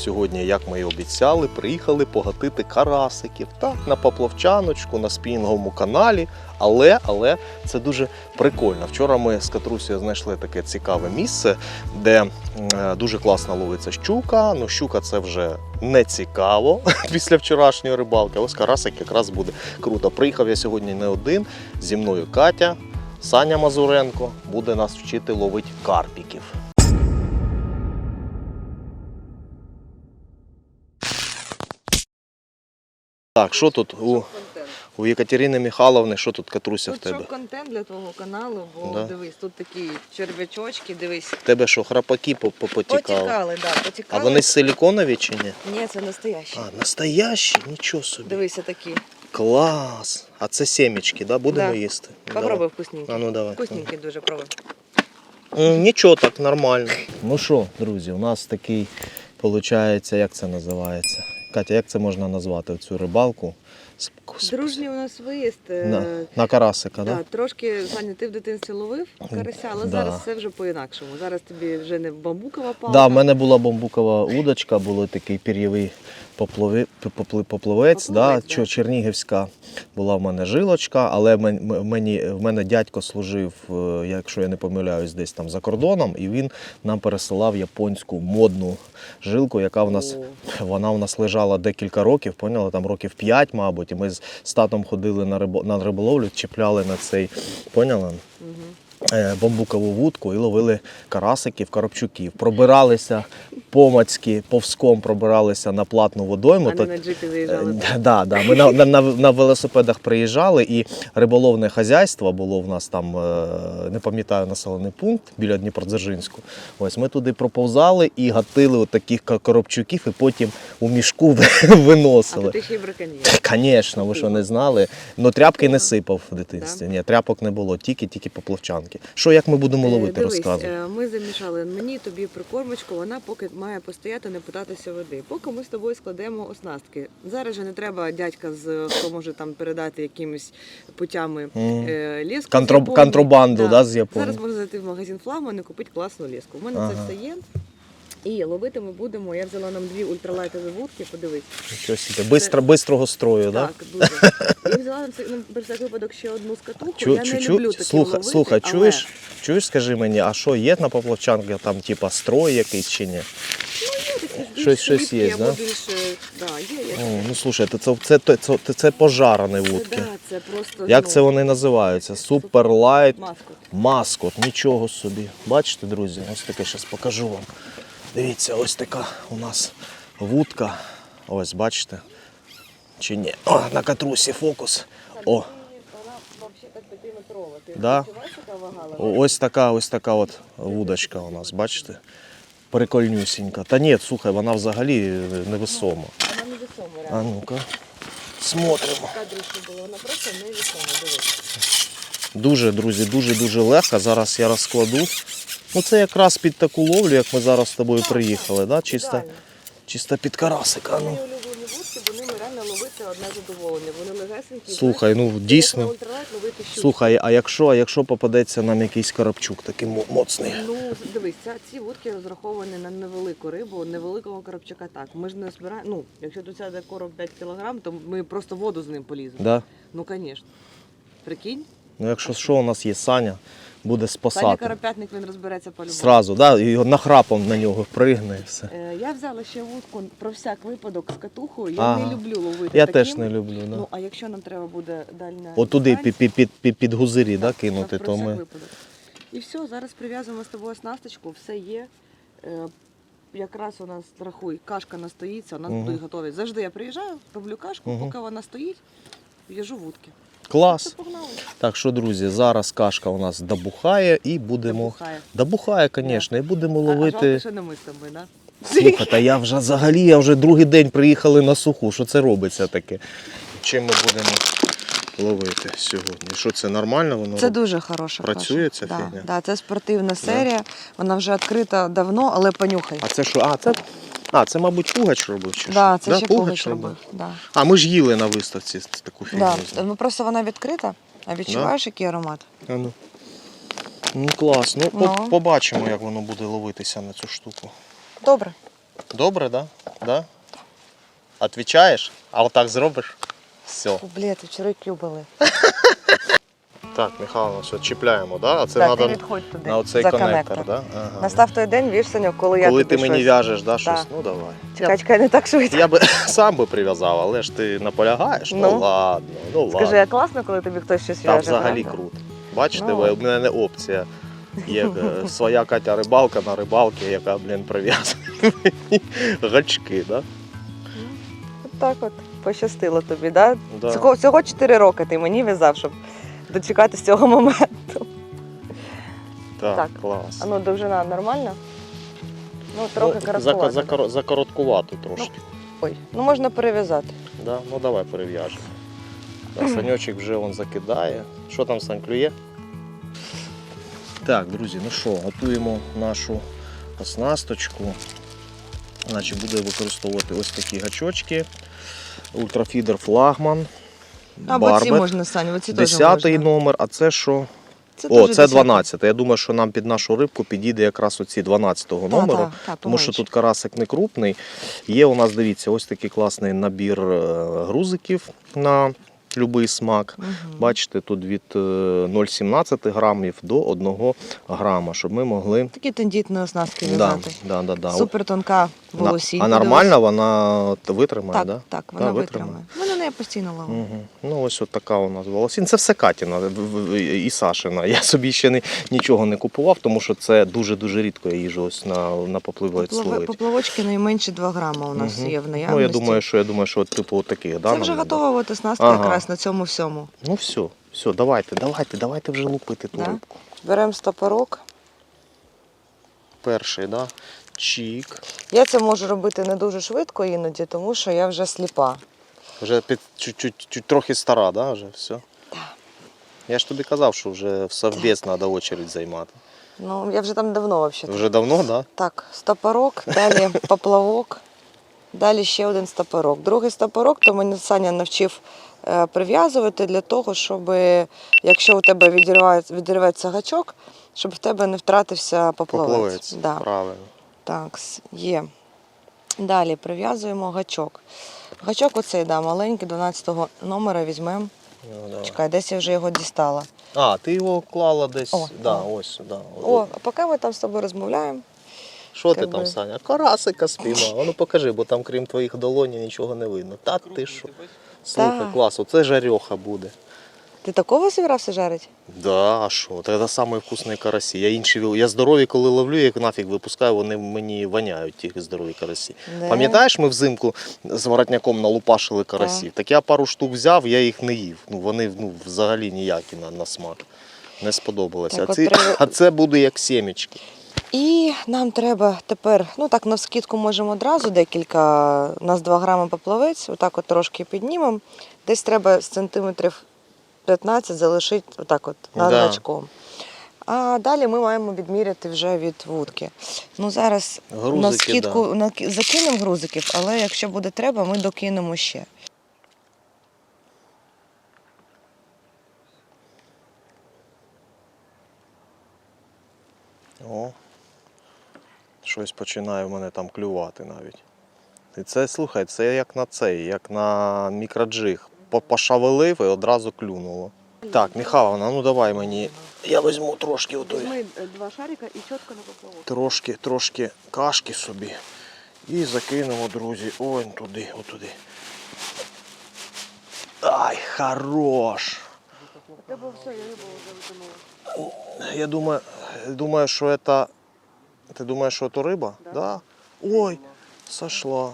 Сьогодні, як ми і обіцяли, приїхали погатити карасиків. Так, на поплавчаночку, на спінговому каналі. Але, але це дуже прикольно. Вчора ми з Катрусею знайшли таке цікаве місце, де е, дуже класно ловиться щука. Ну, щука це вже не цікаво після вчорашньої рибалки. Ось карасик якраз буде круто. Приїхав я сьогодні не один. Зі мною Катя, Саня Мазуренко буде нас вчити ловити карпіків. Так, що тут у, у Єкатерини Михайловни, що тут Катруся в тебе? щоб контент для твого каналу, бо Да. дивись, тут такі черв'ячочки, дивись. В тебе що, храпаки по- по- потікали? Потікали, да, А вони силіконові чи ні? Ні, це настоящі. А, настоящі? Нічого собі. Дивися такі. Клас! А це семечки, да? Будемо Да. їсти? Попробуй вкусненькі. А ну давай. Вкусненькі дуже пробуй. Нічого так, нормально. Ну що, друзі, у нас такий, виходить, як це називається? Катя, як це можна назвати цю рибалку? Дружній у нас виїзд. е, На, на карасика, Да, да? трошки, Саня, ти в дитинстві ловив карася, але Да. зараз все вже по-інакшому. Зараз тобі вже не бамбукова палка. Да, в мене була бамбукова удочка, був такий пір'євий поплави, попли- поплавець, да, да. чернігівська була в мене жилочка, але мені, в мене дядько служив, е, якщо я не помиляюсь, десь там за кордоном, і він нам пересилав японську модну жилку, яка в нас О. вона у нас лежала декілька років, поняла, там років 5, мабуть, і ми з татом ходили на, рибо, на риболовлю, чіпляли на цей, поняла? Мгм. Е, бамбукову вудку і ловили карасиків, коробчуків. Пробиралися помацьки, повзком пробиралися на платну водойму. А не на джипі Е, заїжджали. Да, да. Ми на, на, на, велосипедах приїжджали, і риболовне хазяйство було в нас там, е, не пам'ятаю населений пункт біля Дніпродзержинську. Ось ми туди проповзали і гатили от таких коробчуків, і потім у мішку виносили. то ти ще й браконьєр. Звісно, ви що не знали. Ну тряпки не сипав в дитинстві. Ні, тряпок не було, тільки тільки поплавчанки. Що як ми будемо Е, ловити, Дивись, розказуй. е, ми замішали мені тобі прикормочку, вона поки має постояти, не питатися води. Поки ми з тобою складемо оснастки. Зараз же не треба дядька з хто може там передати якимись путями mm. ліску. Контроб... контрабанду, да, з Японії. Зараз можна зайти в магазин Флагман і купити класну ліску. У мене Ага. це все є. І ловити ми будемо. Я взяла нам дві ультралайтові вудки, подивись. Що собі, бистро, бистрого строю, так? Так, дуже. Я взяла на цей- про всяк випадок ще одну скатуху. Чу, я чу, не чу, люблю такі слухай, ловити, слухай, але... чуєш, чуєш, скажи мені, а що є на поплавчанках там, типа, строй якийсь чи ні? Ну, Щось- щось є, да? більш, е, да, є, є. О, ну слушайте, це, це, це, це, це пожарані Це, вудки. да, це просто Як ну, це вони називаються? Суперлайт маскот. маскот, нічого собі. Бачите, друзі, ось таке зараз покажу вам. Дивіться, ось така у нас вудка. Ось, бачите? Чи ні? О, на катрусі фокус. О. Ти Да. Ось така, ось така от вудочка у нас, бачите? Прикольнюсінька. Та ні, слухай, вона взагалі невесома. Вона не вісома, А реально. ну-ка, смотримо. Вона просто дивись. Дуже, друзі, дуже-дуже легка. Зараз я розкладу. Ну це якраз під таку ловлю, як ми зараз з тобою приїхали, да? чисто, чисто під карасика. Ну. ловити одне задоволення. Вони легесенькі. Слухай, ну дійсно. щуку. Слухай, а якщо, а якщо попадеться нам якийсь коробчук такий моцний? Ну, дивись, ці вудки розраховані на невелику рибу, невеликого коробчака так. Ми ж не збираємо. Ну, якщо тут сяде короб 5 кг, то ми просто воду з ним поліземо. Да? Ну, звісно. Прикинь, Ну якщо що, у нас є Саня, буде Саня спасати. Карапятник він розбереться по-любому. Зразу, да? і нахрапом на нього пригне і все. Е, я взяла ще вудку про всяк випадок з катухою. Я Ага. не люблю ловити. Я таким. теж не люблю. Да. Ну, а якщо нам треба буде дальня. Отуди дистанція, під, під, під, під гузирі да, кинути, то ми. випадок. І все, зараз прив'язуємо з тобою оснасточку, все є. Е, якраз у нас рахуй, кашка настоїться, нас Мгм. будуть готові. Завжди я приїжджаю, роблю кашку, Мгм. поки вона стоїть, в'яжу вудки. Клас. Так що, друзі, зараз кашка у нас добухає і будемо. Добухає. Добухає, звісно, і будемо А, а жалко, ловити. що не ми з тобою, да? Слухай, я вже взагалі, я вже другий день приїхали на суху. Що це робиться таке? Чим ми будемо ловити сьогодні? Що це нормально? Воно Це дуже хороша Працює каша. ця да, фігня? Да, це спортивна серія. Вона вже відкрита давно, але понюхай. А це що? А, це, а, це мабуть, пугач робив чи да, що? це ще Пугач робив. Да. А ми ж їли на виставці таку фігню. Да. Ну просто вона відкрита, а відчуваєш, який аромат? А ну. Ну клас. Ну, Ну. побачимо, як воно буде ловитися на цю штуку. Добре. Добре, да? Да? Отвічаєш? А отак зробиш? Все. Блін, вчора кюбили. Так, Михайло, все, чіпляємо, да? А це Так, треба відходь туди. на оцей за коннектор, да? Ага. Настав той день, віж, Саню, коли я Коли тобі ти мені щось... в'яжеш, да, щось? Ну давай. Чекай, чекай, не так швидко. Я би сам би прив'язав, але ж ти наполягаєш. Ну, Ну. ладно, ну ладно. Скажи, а класно, коли тобі хтось щось в'яже? взагалі правда? круто. Бачите, Ну. ви, у мене опція. Є е, своя Катя рибалка на рибалці, яка, блін, прив'язує мені гачки, да? От так от пощастило тобі, да? Да. Всього 4 роки ти мені в'язав, щоб дочекатися цього моменту. Так, Так. клас. А ну, довжина нормальна? Ну, трохи ну, короткувато. за, за, закороткувато трошки. Ой, ну можна перев'язати. Да? Ну давай перев'яжемо. Так, Саньочок вже он закидає. Що там Сань клює? Так, друзі, ну що, готуємо нашу оснасточку. Значить, буде використовувати ось такі гачочки. Ультрафідер флагман. Або ці Барбет. можна, Саню, оці теж Десятий можна. номер, а це що? Це О, теж це 10-й. 12. Я думаю, що нам під нашу рибку підійде якраз оці 12-го Та, номеру. та, та, Тому що поменше. тут карасик не крупний. Є у нас, дивіться, ось такий класний набір е, грузиків на будь-який смак. Мгм. Бачите, тут від е, 0,17 грамів до 1 грама, щоб ми могли. Такі тендітні оснастки Да, в'язати. да, да, да. Супер тонка волосінь. А нормально вона от витримає, Так, да? так, вона Да, витримає. Вона не постійно ловить. Угу. Ну, ось от така у нас волосінь. Це все Катіна і Сашина. Я собі ще не, нічого не купував, тому що це дуже-дуже рідко я їжу ось на, на попливець ловити. Поплавочки найменше 2 грама у нас Мгм. є в наявності. Ну, я думаю, що я думаю, що от, типу от таких, да, Це вже готова от оснастка Ага. якраз на цьому всьому. Ну все, все, давайте, давайте, давайте вже лупити ту Да? рибку. Беремо стопорок. Перший, да? Чік. Я це можу робити не дуже швидко іноді, тому що я вже сліпа. Вже під чуть-чуть чуть, трохи стара, да, вже все. Я ж тобі казав, що вже в совбез треба очередь займати. Ну, я вже там давно взагалі. Вже давно, да? Так, стопорок, далі поплавок, далі ще один стопорок. Другий стопорок, то мене Саня навчив е, прив'язувати для того, щоб якщо у тебе відірветься гачок, щоб в тебе не втратився поплавець. Поплавець. Да. Правильно. Так, є. Далі прив'язуємо гачок. Гачок оцей, да, маленький, 12 номера візьмемо. Ну. Чекай, десь я вже його дістала. А, ти його клала десь. О, да, о. ось, да. О, а поки ми там з тобою розмовляємо, Що ти как там. Саня? Карасика спіймав. А Ну покажи, бо там крім твоїх долонів нічого не видно. Та ти що? Слухай, клас, оце жарьоха буде. Ти такого зібрався жарити? Да, а що? Це самий вкусний карасі. Я інші я здорові, коли ловлю, як нафіг випускаю, вони мені воняють ті здорові карасі. Да. Пам'ятаєш, ми взимку з воротняком налупашили карасів? Так. я пару штук взяв, я їх не їв. Ну вони ну, взагалі ніякі на, на смак. Не сподобалося. А, ці, треба- а це буде як сімечки. І нам треба тепер, ну так, на скидку можемо одразу декілька, у нас 2 грами поплавець, отак от трошки піднімемо. Десь треба з сантиметрів 15 залишити отак от над Да. гачком. А далі ми маємо відміряти вже від вудки. Ну зараз на Грузики, скидку на- закинемо грузиків, але якщо буде треба, ми докинемо ще. О, щось починає в мене там клювати навіть. І це, слухай, це як на цей, як на мікроджиг По- Пошавелив і одразу клюнуло. Так, Михайловна, ну давай мені. Я візьму трошки отої. два шарика і чітко на поплавок. Трошки, трошки кашки собі. І закинемо, друзі, ой, туди, отуди. Ай, хорош! Тебе все, я рибу вже витягнула. Я думаю, думаю, що это... Ты думаешь, что это рыба? Да. Ой, сошла.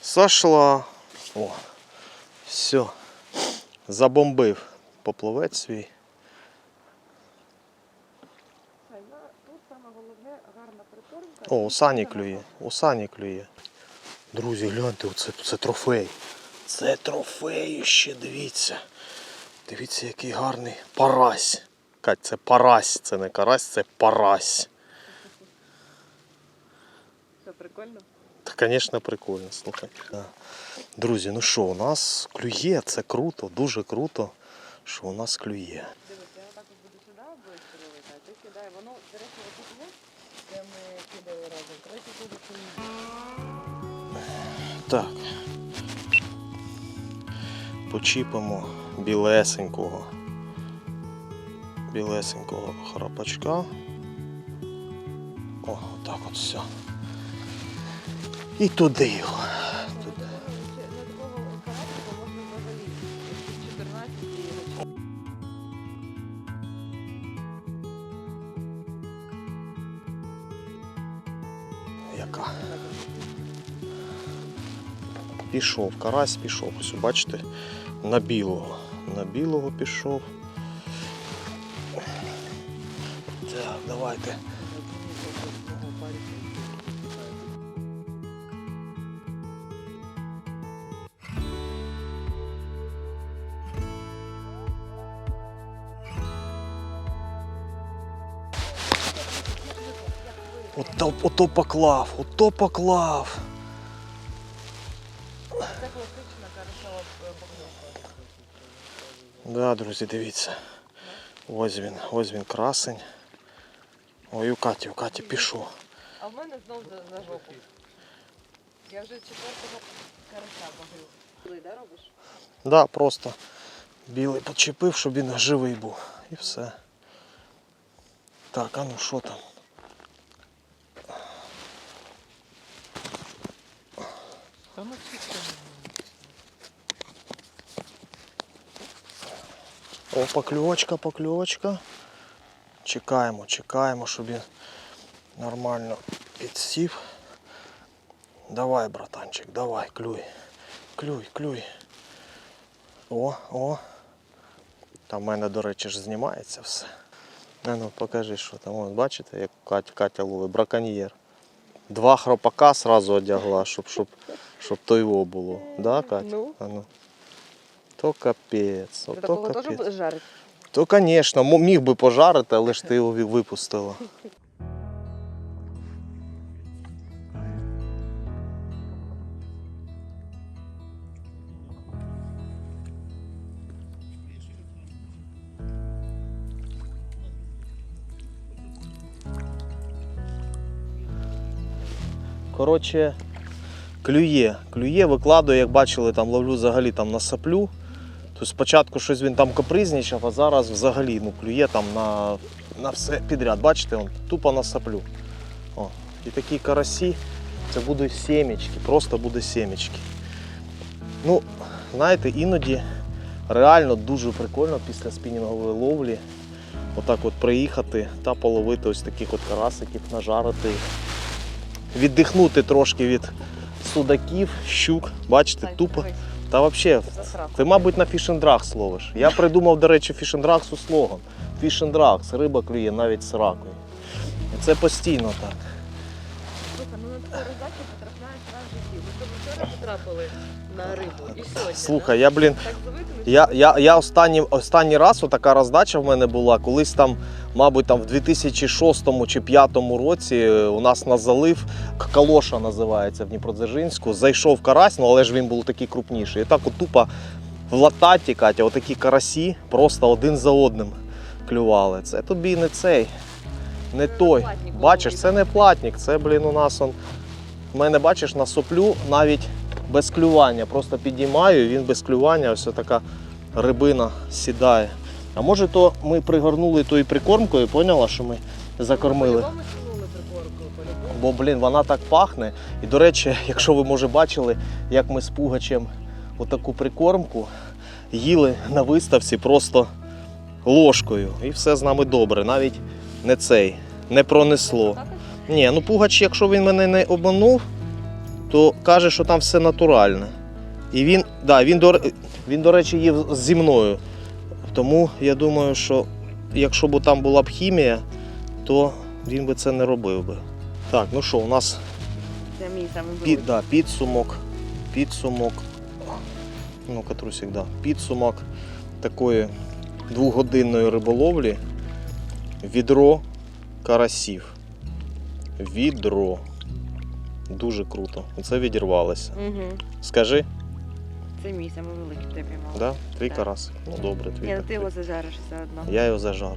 Сошла. О, все. Забомбив поплавець свій. О, у Сані клює. У Сані клює. Друзі, гляньте, це, це трофей. Це трофей ще, дивіться. Дивіться, який гарний парась. Кать, це парась, це не карась, це парась. Це прикольно. Та, звісно, прикольно, слухай. Друзі, ну що, у нас клює, це круто, дуже круто, що у нас клює. Дивись, я отак от буду сюди ловити, а ти кидай. Воно, до речі, є. Це ми кидали разом. Третій буде Так. Почіпимо білесенького. Білесенького храпачка. О, отак от все. І туди його. Пішов, карась пішов. Ось бачите, на білого. На білого пішов. Так, давайте. Ото, ото поклав, ото поклав. Да, друзі, дивіться. Ось він, ось він красень. Ой, у Каті, у Каті пішов. А в мене знов за, за жопу. Я вже четвертого карася багрю. Коли, да, робиш? Да, просто білий почепив, щоб він живий був. І все. Так, а ну що там? О, покльовочка, покльовочка. Чекаємо, чекаємо, щоб він нормально підсів. Давай, братанчик, давай, клюй. Клюй, клюй. О, о. Там в мене, до речі, ж знімається все. А ну, покажи, що там. Ось, бачите, як Катя, Катя ловить, браконьєр. Два хропака сразу одягла, щоб, щоб, щоб то його було. Да, Катя? Ну. А ну. То капець. Ти такого теж жарити? То, звісно, міг би пожарити, але ж ти його випустила. Коротше, клює. Клює, викладаю, як бачили, там ловлю взагалі там на саплю. То спочатку щось він там капризничав, а зараз взагалі ну, клює там на, на все підряд. Бачите, он, тупо на саплю. О, і такі карасі, це будуть сімечки, просто буде сімечки. Ну, знаєте, іноді реально дуже прикольно після спінінгової ловлі отак от приїхати та половити ось таких от карасиків, нажарити їх. Віддихнути трошки від судаків, щук. Бачите, тупо. Та взагалі, ти, мабуть, на фішендрах словиш. Я придумав, до речі, фішендраксу слоган. Фішендракс, риба клює навіть з ракою. І це постійно так. Слухай, ну на таку роздачу потрапляєш раз в житті. Ми з тобою вчора потрапили на рибу і сьогодні. Слухай, я, блін, Так. Я, я, я останній, останній раз отака роздача в мене була, колись там, мабуть, там в 2006 чи 2005 році е, у нас на залив Калоша називається в Дніпродзержинську. Зайшов карась, ну але ж він був такий крупніший. І так от тупо в лататі, Катя, отакі карасі просто один за одним клювали. Це тобі не цей, не той. платник Бачиш, це не платник, це, блін, у нас он. В мене, бачиш, на соплю навіть без клювання. Просто підіймаю, і він без клювання, ось така рибина сідає. А може, то ми пригорнули тою прикормкою, поняла, що ми закормили. Бо, блін, вона так пахне. І, до речі, якщо ви може бачили, як ми з Пугачем отаку прикормку їли на виставці просто ложкою. І все з нами добре. Навіть не цей, не пронесло. Ні, ну Пугач, якщо він мене не обманув, то каже, що там все натуральне. І він, да, він, до, він, до речі, їв зі мною. Тому я думаю, що якщо б там була б хімія, то він би це не робив би. Так, ну що, у нас під, да, підсумок. Підсумок. Ну, Катрусик, да. Підсумок такої двохгодинної риболовлі. Відро карасів. Відро. Дуже круто. Оце відірвалося. Угу. Скажи, Це мій самий великий ти піймав. да? твій Так. карасик. Ну добре, твій. Ні, ну так. ти його зажариш все одно. Я його зажарю.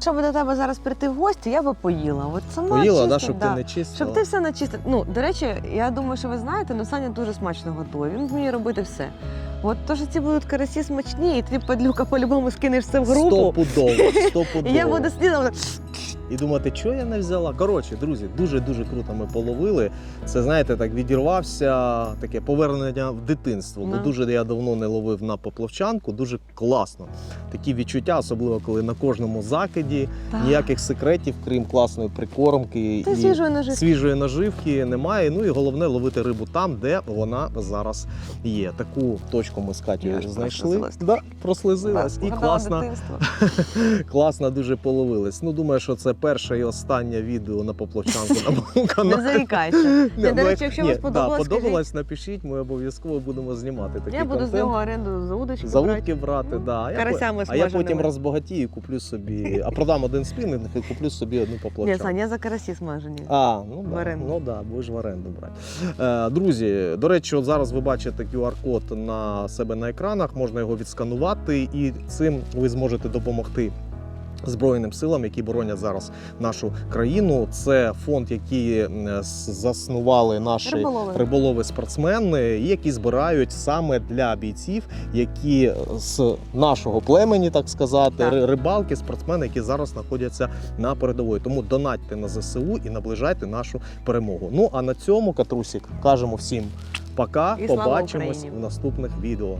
щоб до тебе зараз прийти в гості, я би поїла. От сама Поїла, чисто, да, щоб да. ти не чистила. Щоб ти все начистив. Ну, до речі, я думаю, що ви знаєте, ну Саня дуже смачно готує. Він вміє робити все. От то, що ці будуть карасі смачні, і ти падлюка по-любому скинеш це в групу. Стопудово, стопудово. І я буду слідом. І думати, що я не взяла. Коротше, друзі, дуже дуже круто ми половили. Це знаєте, так відірвався таке повернення в дитинство. Бо дуже я давно не ловив на поплавчанку. Дуже класно. Такі відчуття, особливо коли на кожному закиді ніяких секретів, крім класної прикормки Ти і свіжої ножи. свіжої наживки немає. Ну і головне ловити рибу там, де вона зараз є. Таку точку ми з Я Катєю знайшли. прослизилась. Да, прослизилась і класно. Дитинство. Класно дуже половились. Ну, думаю, що це перше і останнє відео на поплавчанку на моєму Не зарікайся. Не, Ні, до ну, речі, якщо ні, вам сподобалось, да, скажіть. подобалось, напишіть, ми обов'язково будемо знімати такий Я буду з контент. нього оренду за удочку За брати. утки брати, да. А я, карасями а я потім смаженими. розбагатію і куплю собі, а продам один спінінг і куплю собі одну Ні, поплавчанку. Сань, я за карасі смажені. А, ну В да, оренду. ну да, будеш в оренду брати. Е, друзі, до речі, от зараз ви бачите QR-код на себе на екранах, можна його відсканувати, і цим ви зможете допомогти. Збройним силам, які боронять зараз нашу країну, це фонд, який заснували наші Риболови. риболови спортсмени, які збирають саме для бійців, які з нашого племені, так сказати, Так. рибалки, спортсмени, які зараз знаходяться на передовій. Тому донатьте на ЗСУ і наближайте нашу перемогу. Ну а на цьому Катрусік кажемо всім пока. І Побачимось в наступних відео.